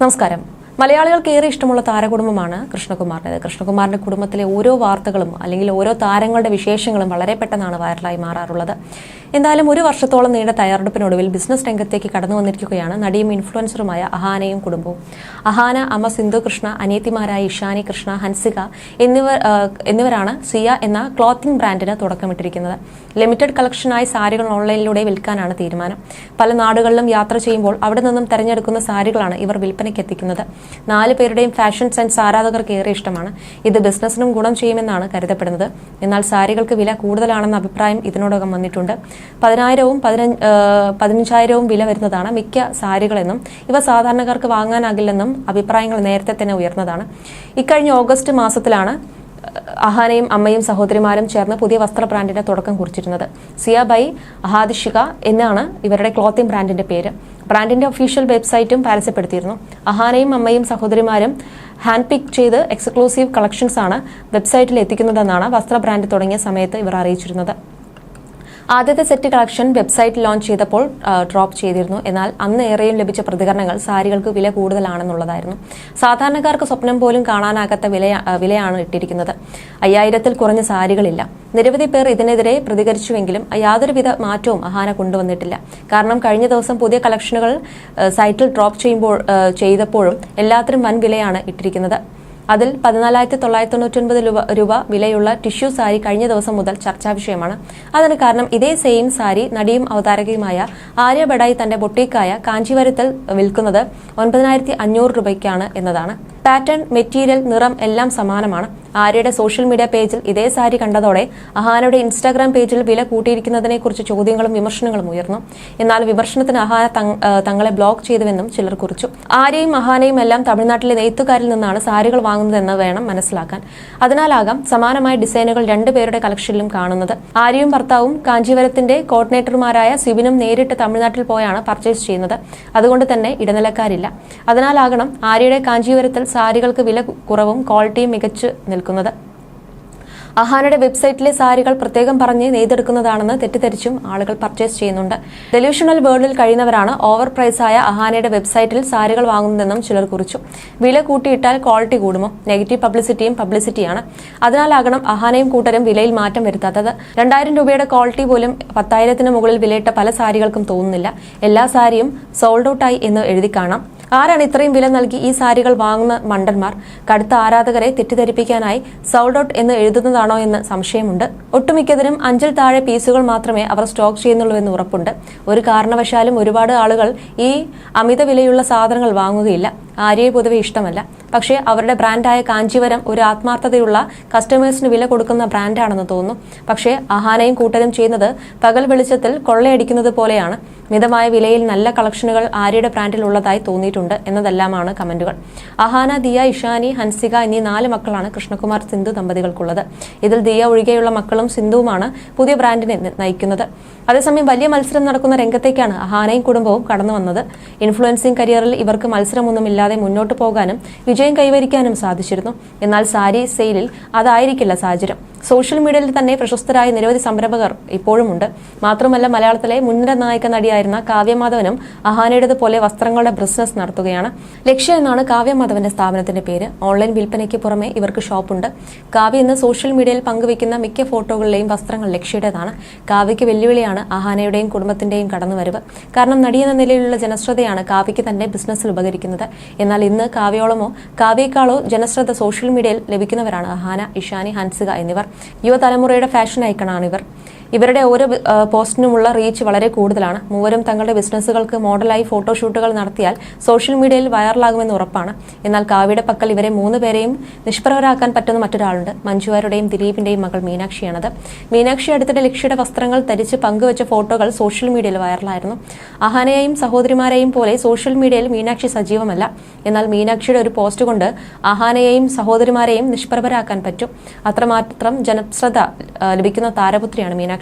നമസ്കാരം. മലയാളികൾക്ക് ഏറെ ഇഷ്ടമുള്ള താരകുടുംബമാണ് കൃഷ്ണകുമാറിന്റെത് കൃഷ്ണകുമാറിന്റെ കുടുംബത്തിലെ ഓരോ വാർത്തകളും അല്ലെങ്കിൽ ഓരോ താരങ്ങളുടെ വിശേഷങ്ങളും വളരെ പെട്ടെന്നാണ് വൈറലായി മാറാറുള്ളത്. എന്തായാലും ഒരു വർഷത്തോളം നീണ്ട തയ്യാറെടുപ്പിനൊടുവിൽ ബിസിനസ് രംഗത്തേക്ക് കടന്നു വന്നിരിക്കുകയാണ് നടിയും ഇൻഫ്ലുവൻസറുമായ അഹാനയും കുടുംബവും. അഹാന അമ്മ സിന്ധു കൃഷ്ണ അനിയത്തിമാരായ ഇഷാനി കൃഷ്ണ ഹൻസിക എന്നിവർ എന്നിവരാണ് സിയ എന്ന ക്ലോത്തിംഗ് ബ്രാൻഡിന് തുടക്കമിട്ടിരിക്കുന്നത്. ലിമിറ്റഡ് കളക്ഷനായി സാരികൾ ഓൺലൈനിലൂടെ വിൽക്കാനാണ് തീരുമാനം. പല നാടുകളിലും യാത്ര ചെയ്യുമ്പോൾ അവിടെ നിന്നും തെരഞ്ഞെടുക്കുന്ന സാരികളാണ് ഇവർ വിൽപ്പനയ്ക്ക് എത്തിക്കുന്നത് നാല് പേരുടെയും ഫാഷൻ സെൻസ് ആരാധകർക്ക് ഏറെ ഇഷ്ടമാണ്. ഇത് ബിസിനസ്സിനും ഗുണം ചെയ്യുമെന്നാണ് കരുതപ്പെടുന്നത്. എന്നാൽ സാരികൾക്ക് വില കൂടുതലാണെന്ന അഭിപ്രായം ഇതിനോടകം വന്നിട്ടുണ്ട്. പതിനായിരവും പതിനഞ്ച് പതിനഞ്ചായിരവും വില വരുന്നതാണ് മിക്ക സാരികളെന്നും ഇവ സാധാരണക്കാർക്ക് വാങ്ങാനാകില്ലെന്നും അഭിപ്രായങ്ങൾ നേരത്തെ തന്നെ ഉയർന്നതാണ്. ഇക്കഴിഞ്ഞ ഓഗസ്റ്റ് മാസത്തിലാണ് അഹാനയും അമ്മയും സഹോദരിമാരും ചേർന്ന് പുതിയ വസ്ത്ര ബ്രാൻഡിന്റെ തുടക്കം കുറിച്ചിരുന്നത്. സിയ ബൈ അഹാദിഷിക എന്നാണ് ഇവരുടെ ക്ലോത്തിംഗ് ബ്രാൻഡിന്റെ പേര്. ബ്രാൻഡിന്റെ ഒഫീഷ്യൽ വെബ്സൈറ്റും പരസ്യപ്പെടുത്തിയിരുന്നു. അഹാനയും അമ്മയും സഹോദരിമാരും ഹാൻഡ് പിക്ക് ചെയ്ത് എക്സ്ക്ലൂസീവ് കളക്ഷൻസ് ആണ് വെബ്സൈറ്റിൽ എത്തിക്കുന്നതെന്നാണ് വസ്ത്ര ബ്രാൻഡ് തുടങ്ങിയ സമയത്ത് ഇവർ അറിയിച്ചിരുന്നത്. ആദ്യത്തെ സെറ്റ് കളക്ഷൻ വെബ്സൈറ്റ് ലോഞ്ച് ചെയ്തപ്പോൾ ഡ്രോപ്പ് ചെയ്തിരുന്നു. എന്നാൽ അന്ന് ഏറെയും ലഭിച്ച പ്രതികരണങ്ങൾ സാരികൾക്ക് വില കൂടുതലാണെന്നുള്ളതായിരുന്നു. സാധാരണക്കാർക്ക് സ്വപ്നം പോലും കാണാനാകാത്ത വില വിലയാണ് ഇട്ടിരിക്കുന്നത്. അയ്യായിരത്തിൽ കുറഞ്ഞ സാരികളില്ല. നിരവധി പേർ ഇതിനെതിരെ പ്രതികരിച്ചുവെങ്കിലും യാതൊരുവിധ മാറ്റവും അഹാന കൊണ്ടുവന്നിട്ടില്ല. കാരണം കഴിഞ്ഞ ദിവസം പുതിയ കളക്ഷനുകൾ സൈറ്റിൽ ഡ്രോപ്പ് ചെയ്യുമ്പോൾ ചെയ്തപ്പോഴും എല്ലാത്തിനും വൻ വിലയാണ് ഇട്ടിരിക്കുന്നത്. അതിൽ പതിനാലായിരത്തി തൊള്ളായിരത്തി തൊണ്ണൂറ്റൊൻപത് രൂപ രൂപ വിലയുള്ള ടിഷ്യൂ സാരി കഴിഞ്ഞ ദിവസം മുതൽ ചർച്ചാ വിഷയമാണ്. അതിന് കാരണം ഇതേ സെയിം സാരി നടിയും അവതാരകയുമായ ആര്യ ബഡായി തന്റെ ബൊട്ടീക്കായ കാഞ്ചീവരത്തിൽ വിൽക്കുന്നത് ഒൻപതിനായിരത്തി അഞ്ഞൂറ് രൂപയ്ക്കാണ് എന്നതാണ്. പാറ്റേൺ മെറ്റീരിയൽ നിറം എല്ലാം സമാനമാണ്. ആര്യയുടെ സോഷ്യൽ മീഡിയ പേജിൽ ഇതേ സാരി കണ്ടതോടെ അഹാനയുടെ ഇൻസ്റ്റാഗ്രാം പേജിൽ വില കൂട്ടിയിരിക്കുന്നതിനെ കുറിച്ച് ചോദ്യങ്ങളും വിമർശനങ്ങളും ഉയർന്നു. എന്നാൽ വിമർശനത്തിന് അഹാന തങ്ങളെ ബ്ലോക്ക് ചെയ്തുവെന്നും ചിലർ കുറിച്ചു. ആര്യയും അഹാനയും എല്ലാം തമിഴ്നാട്ടിലെ നെയ്ത്തുകാരിൽ നിന്നാണ് സാരികൾ വാങ്ങുന്നതെന്ന് വേണം മനസ്സിലാക്കാൻ. അതിനാലാകാം സമാനമായ ഡിസൈനുകൾ രണ്ടുപേരുടെ കളക്ഷനിലും കാണുന്നത്. ആര്യയും ഭർത്താവും കാഞ്ചീപുരത്തിന്റെ കോർഡിനേറ്റർമാരായ സിബിനും നേരിട്ട് തമിഴ്നാട്ടിൽ പോയാണ് പർച്ചേസ് ചെയ്യുന്നത്. അതുകൊണ്ട് തന്നെ ഇടനിലക്കാരില്ല. അതിനാലാകണം ആര്യയുടെ കാഞ്ചീപുരത്തിൽ സാരികൾക്ക് വില കുറവും ക്വാളിറ്റിയും മികച്ചു നിൽക്കുന്നത് അഹാനയുടെ വെബ്സൈറ്റിലെ സാരികൾ പ്രത്യേകം പറഞ്ഞ് നെയ്തെടുക്കുന്നതാണെന്ന് തെറ്റിദ്ധരിച്ചും ആളുകൾ പർച്ചേസ് ചെയ്യുന്നുണ്ട്. ഡെലൂഷണൽ വേൾഡിൽ കഴിയുന്നവരാണ് ഓവർ പ്രൈസായ അഹാനയുടെ വെബ്സൈറ്റിൽ സാരികൾ വാങ്ങുന്നതെന്നും ചിലർ കുറിച്ചു. വില കൂട്ടിയിട്ടാൽ ക്വാളിറ്റി കൂടുമോ? നെഗറ്റീവ് പബ്ലിസിറ്റിയും പബ്ലിസിറ്റിയാണ് അതിനാലാകണം അഹാനയും കൂട്ടരും വിലയിൽ മാറ്റം വരുത്താത്തത്. രണ്ടായിരം രൂപയുടെ ക്വാളിറ്റി പോലും പത്തായിരത്തിന് മുകളിൽ വിലയിട്ട പല സാരികൾക്കും തോന്നുന്നില്ല. എല്ലാ സാരിയും സോൾഡ് ഔട്ടായി എന്ന് എഴുതി കാണാം. ആരാണ് ഇത്രയും വില നൽകി ഈ സാരികൾ വാങ്ങുന്ന മണ്ടന്മാർ? കടുത്ത ആരാധകരെ തെറ്റിദ്ധരിപ്പിക്കാനായി സൗൾഡ് ഔട്ട് എന്ന് എഴുതുന്നതാണോ എന്ന് സംശയമുണ്ട്. ഒട്ടുമിക്കതിനും അഞ്ചിൽ താഴെ പീസുകൾ മാത്രമേ അവർ സ്റ്റോക്ക് ചെയ്യുന്നുള്ളൂ എന്ന് ഉറപ്പുണ്ട്. ഒരു കാരണവശാലും ഒരുപാട് ആളുകൾ ഈ അമിത വിലയുള്ള സാധനങ്ങൾ വാങ്ങുകയില്ല. ആര്യയെ പൊതുവെ ഇഷ്ടമല്ല. പക്ഷേ അവരുടെ ബ്രാൻഡായ കാഞ്ചീവരം ഒരു ആത്മാർത്ഥതയുള്ള കസ്റ്റമേഴ്സിന് വില കൊടുക്കുന്ന ബ്രാൻഡാണെന്ന് തോന്നുന്നു. പക്ഷേ അഹാനയും കൂട്ടരും ചെയ്യുന്നത് പകൽ വെളിച്ചത്തിൽ കൊള്ളയടിക്കുന്നത് പോലെയാണ്. മിതമായ വിലയിൽ നല്ല കളക്ഷനുകൾ ആര്യയുടെ ബ്രാൻഡിൽ ഉള്ളതായി തോന്നിയിട്ടുണ്ട് എന്നതെല്ലാമാണ് കമന്റുകൾ. അഹാന ദിയ ഇഷാനി ഹൻസിക എന്നീ നാല് മക്കളാണ് കൃഷ്ണകുമാർ സിന്ധു ദമ്പതികൾക്കുള്ളത്. ഇതിൽ ദിയ ഒഴികെയുള്ള മക്കളും സിന്ധുവുമാണ് പുതിയ ബ്രാൻഡിനെ നയിക്കുന്നത്. അതേസമയം വലിയ മത്സരം നടക്കുന്ന രംഗത്തേക്കാണ് അഹാനയും കുടുംബവും കടന്നു വന്നത് ഇൻഫ്ലുവൻസിംഗ് കരിയറിൽ ഇവർക്ക് മത്സരമൊന്നുമില്ലാതെ മുന്നോട്ട് പോകാനും വിജയം കൈവരിക്കാനും സാധിച്ചിരുന്നു. എന്നാൽ സാരി സെയിലിൽ അതായിരിക്കില്ല സാഹചര്യം. സോഷ്യൽ മീഡിയയിൽ തന്നെ പ്രശസ്തരായ നിരവധി സംരംഭകർ ഇപ്പോഴുമുണ്ട്. മാത്രമല്ല മലയാളത്തിലെ മുൻനിര നായക നടിയായിരുന്ന കാവ്യമാധവനും അഹാനയുടേതുപോലെ വസ്ത്രങ്ങളുടെ ബിസിനസ് നടത്തുകയാണ്. ലക്ഷ്യ എന്നാണ് കാവ്യമാധവന്റെ സ്ഥാപനത്തിന്റെ പേര്. ഓൺലൈൻ വിൽപ്പനയ്ക്ക് പുറമെ ഇവർക്ക് ഷോപ്പുണ്ട്. കാവ്യ ഇന്ന് സോഷ്യൽ മീഡിയയിൽ പങ്കുവയ്ക്കുന്ന മിക്ക ഫോട്ടോകളിലെയും വസ്ത്രങ്ങൾ ലക്ഷ്യയുടേതാണ്. കാവ്യയ്ക്ക് വെല്ലുവിളിയാണ് അഹാനയുടെയും കുടുംബത്തിന്റെയും കടന്നുവരവ്. കാരണം നടി എന്ന നിലയിലുള്ള ജനശ്രദ്ധയാണ് കാവ്യയ്ക്ക് തന്നെ ബിസിനസ്സിൽ ഉപകരിക്കുന്നത്. എന്നാൽ ഇന്ന് കാവ്യോളമോ കാവ്യേക്കാളോ ജനശ്രദ്ധ സോഷ്യൽ മീഡിയയിൽ ലഭിക്കുന്നവരാണ് അഹാന ഇഷാനി ഹൻസിക എന്നിവർ. യുവതലമുറയുടെ ഫാഷൻ ഐക്കണാണ് ഇവർ ഇവരുടെ ഓരോ പോസ്റ്റിനുമുള്ള റീച്ച് വളരെ കൂടുതലാണ്. മൂവരും തങ്ങളുടെ ബിസിനസ്സുകൾക്ക് മോഡലായി ഫോട്ടോഷൂട്ടുകൾ നടത്തിയാൽ സോഷ്യൽ മീഡിയയിൽ വൈറലാകുമെന്ന് ഉറപ്പാണ്. എന്നാൽ കാവ്യയുടെ പക്കൽ ഇവരെ മൂന്ന് പേരെയും നിഷ്പ്രഭരാക്കാൻ പറ്റുന്ന മറ്റൊരാളുണ്ട്. മഞ്ജുവാരുടെയും ദിലീപിന്റെയും മകൾ മീനാക്ഷിയാണത്. മീനാക്ഷി അടുത്തിടെ ലക്ഷ്യയുടെ വസ്ത്രങ്ങൾ ധരിച്ച് പങ്കുവച്ച ഫോട്ടോകൾ സോഷ്യൽ മീഡിയയിൽ വൈറലായിരുന്നു. അഹാനയെയും സഹോദരിമാരെയും പോലെ സോഷ്യൽ മീഡിയയിൽ മീനാക്ഷി സജീവമല്ല. എന്നാൽ മീനാക്ഷിയുടെ ഒരു പോസ്റ്റ് കൊണ്ട് അഹാനയെയും സഹോദരിമാരെയും നിഷ്പ്രഭരാക്കാൻ പറ്റും. അത്രമാത്രം ജനശ്രദ്ധ ലഭിക്കുന്ന താരപുത്രിയാണ് മീനാക്ഷി.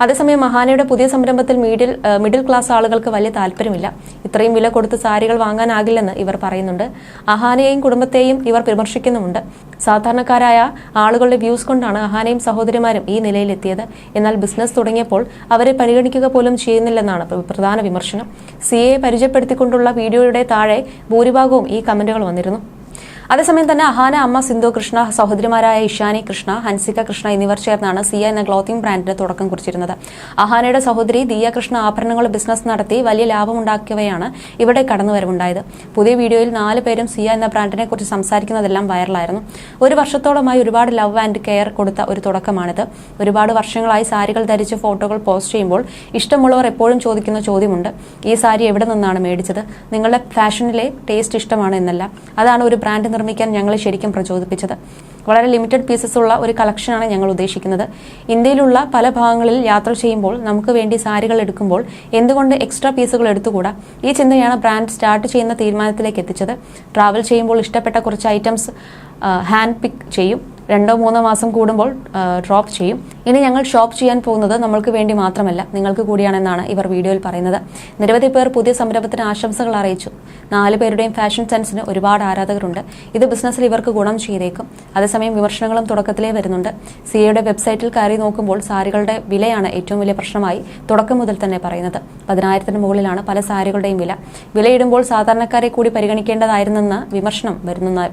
അതേസമയം മഹാനയുടെ പുതിയ സംരംഭത്തിൽ മിഡിൽ മിഡിൽ ക്ലാസ് ആളുകൾക്ക് വലിയ താല്പര്യമില്ല. ഇത്രയും വില കൊടുത്ത് സാരികൾ വാങ്ങാനാകില്ലെന്ന് ഇവർ പറയുന്നുണ്ട്. അഹാനയെയും കുടുംബത്തെയും ഇവർ വിമർശിക്കുന്നുമുണ്ട്. സാധാരണക്കാരായ ആളുകളുടെ വ്യൂസ് കൊണ്ടാണ് അഹാനയും സഹോദരിമാരും ഈ നിലയിലെത്തിയത്. എന്നാൽ ബിസിനസ് തുടങ്ങിയപ്പോൾ അവരെ പരിഗണിക്കുക പോലും ചെയ്യുന്നില്ലെന്നാണ് പ്ര- പ്രധാന വിമർശനം. സി എ പരിചയപ്പെടുത്തിക്കൊണ്ടുള്ള വീഡിയോയുടെ താഴെ ഭൂരിഭാഗവും ഈ കമന്റുകൾ വന്നിരുന്നു. അതേസമയം തന്നെ അഹാന അമ്മ സിന്ധു കൃഷ്ണ സഹോദരിമാരായ ഇഷാനി കൃഷ്ണ ഹൻസിക കൃഷ്ണ എന്നിവർ ചേർന്നാണ് സിയ എന്ന ക്ലോത്തിംഗ് ബ്രാൻഡിന് തുടക്കം കുറിച്ചിരുന്നത്. അഹാനയുടെ സഹോദരി ദിയ കൃഷ്ണ ആഭരണങ്ങൾ ബിസിനസ് നടത്തി വലിയ ലാഭമുണ്ടാക്കിയവയാണ് ഇവിടെ കടന്നുവരവുണ്ടായത്. പുതിയ വീഡിയോയിൽ നാല് പേരും സിയ എന്ന ബ്രാൻഡിനെ കുറിച്ച് സംസാരിക്കുന്നതെല്ലാം വൈറലായിരുന്നു. ഒരു വർഷത്തോളമായി ഒരുപാട് ലവ് ആൻഡ് കെയർ കൊടുത്ത ഒരു തുടക്കമാണിത്. ഒരുപാട് വർഷങ്ങളായി സാരികൾ ധരിച്ച് ഫോട്ടോകൾ പോസ്റ്റ് ചെയ്യുമ്പോൾ ഇഷ്ടമുള്ളവർ എപ്പോഴും ചോദിക്കുന്ന ചോദ്യമുണ്ട്. ഈ സാരി എവിടെ നിന്നാണ് മേടിച്ചത്? നിങ്ങളുടെ ഫാഷനിലെ ടേസ്റ്റ് ഇഷ്ടമാണ് എന്നല്ല അതാണ് ഒരു ബ്രാൻഡ് നിർമ്മിക്കാൻ ഞങ്ങൾ ശരിക്കും പ്രചോദിപ്പിച്ചത്. വളരെ ലിമിറ്റഡ് പീസസ് ഉള്ള ഒരു കളക്ഷനാണ് ഞങ്ങൾ ഉദ്ദേശിക്കുന്നത്. ഇന്ത്യയിലുള്ള പല ഭാഗങ്ങളിൽ യാത്ര ചെയ്യുമ്പോൾ നമുക്ക് വേണ്ടി സാരികൾ എടുക്കുമ്പോൾ എന്തുകൊണ്ട് എക്സ്ട്രാ പീസുകൾ എടുത്തുകൂടാ? ഈ ചിന്തയാണ് ബ്രാൻഡ് സ്റ്റാർട്ട് ചെയ്യുന്ന തീരുമാനത്തിലേക്ക് എത്തിച്ചത്. ട്രാവൽ ചെയ്യുമ്പോൾ ഇഷ്ടപ്പെട്ട കുറച്ച് ഐറ്റംസ് ഹാൻഡ് പിക്ക് ചെയ്യും. രണ്ടോ മൂന്നോ മാസം കൂടുമ്പോൾ ഡ്രോപ്പ് ചെയ്യും. ഇനി ഞങ്ങൾ ഷോപ്പ് ചെയ്യാൻ പോകുന്നത് നമ്മൾക്ക് വേണ്ടി മാത്രമല്ല നിങ്ങൾക്ക് കൂടിയാണെന്നാണ് ഇവർ വീഡിയോയിൽ പറയുന്നത്. നിരവധി പേർ പുതിയ സംരംഭത്തിന് ആശംസകൾ അറിയിച്ചു. നാല് പേരുടെയും ഫാഷൻ സെൻസിന് ഒരുപാട് ആരാധകരുണ്ട്. ഇത് ബിസിനസ്സിൽ ഇവർക്ക് ഗുണം ചെയ്തേക്കും. അതേസമയം വിമർശനങ്ങളും തുടക്കത്തിലേ വരുന്നുണ്ട്. സിഎയുടെ വെബ്സൈറ്റിൽ കയറി നോക്കുമ്പോൾ സാരികളുടെ വിലയാണ് ഏറ്റവും വലിയ പ്രശ്നമായി തുടക്കം മുതൽ തന്നെ പറയുന്നത്. പതിനായിരത്തിന് മുകളിലാണ് പല സാരികളുടെയും വില. വിലയിടുമ്പോൾ സാധാരണക്കാരെ കൂടി പരിഗണിക്കേണ്ടതായിരുന്നെന്ന വിമർശനം വരുന്ന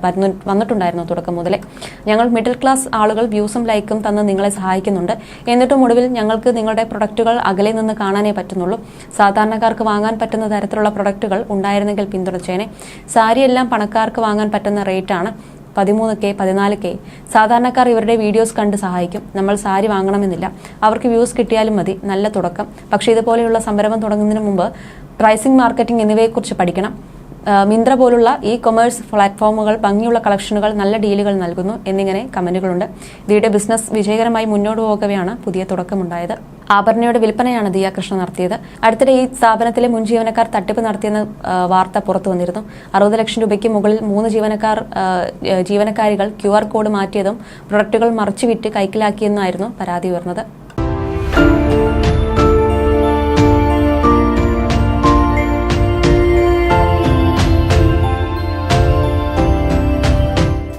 വന്നിട്ടുണ്ടായിരുന്നു തുടക്കം മുതലേ. ഞങ്ങൾ മിഡിൽ ക്ലാസ് ആളുകൾ വ്യൂസും ലൈക്കും തന്ന് നിങ്ങളെ സഹായിക്കുന്നുണ്ട്. എന്നിട്ടും ഒടുവിൽ ഞങ്ങൾക്ക് നിങ്ങളുടെ പ്രൊഡക്റ്റുകൾ അകലെ നിന്ന് കാണാനേ പറ്റുന്നുള്ളൂ. സാധാരണക്കാർക്ക് വാങ്ങാൻ പറ്റുന്ന തരത്തിലുള്ള പ്രൊഡക്റ്റുകൾ ഉണ്ടായിരുന്നെങ്കിൽ പിന്തുണച്ചേനെ. സാരിയെല്ലാം പണക്കാർക്ക് വാങ്ങാൻ പറ്റുന്ന റേറ്റാണ് പതിമൂന്ന് കെ പതിനാല് കെ. സാധാരണക്കാർ ഇവരുടെ വീഡിയോസ് കണ്ട് സഹായിക്കും. നമ്മൾ സാരി വാങ്ങണമെന്നില്ല. അവർക്ക് വ്യൂസ് കിട്ടിയാലും മതി. നല്ല തുടക്കം. പക്ഷേ ഇതുപോലെയുള്ള സംരംഭം തുടങ്ങുന്നതിന് മുമ്പ് പ്രൈസിംഗ് മാർക്കറ്റിംഗ് എന്നിവയെക്കുറിച്ച് പഠിക്കണം. മിന്ത്ര പോലുള്ള ഇ കൊമേഴ്സ് പ്ലാറ്റ്ഫോമുകൾ ഭംഗിയുള്ള കളക്ഷനുകൾ നല്ല ഡീലുകൾ നൽകുന്നു എന്നിങ്ങനെ കമന്റുകളുണ്ട് ഇതിയുടെ ബിസിനസ് വിജയകരമായി മുന്നോട്ട് പോകവെയാണ് പുതിയ തുടക്കമുണ്ടായത്. ആഭരണയുടെ വിൽപ്പനയാണ് ദിയ കൃഷ്ണ നടത്തിയത്. അടുത്തിടെ ഈ സ്ഥാപനത്തിലെ മുൻ ജീവനക്കാർ തട്ടിപ്പ് നടത്തിയെന്ന വാർത്ത പുറത്തു വന്നിരുന്നു. അറുപത് ലക്ഷം രൂപയ്ക്ക് മുകളിൽ മൂന്ന് ജീവനക്കാർ ജീവനക്കാരികൾ ക്യു കോഡ് മാറ്റിയതും പ്രൊഡക്റ്റുകൾ മറച്ചുവിറ്റ് കൈക്കലാക്കിയെന്നായിരുന്നു പരാതി ഉയർന്നത്.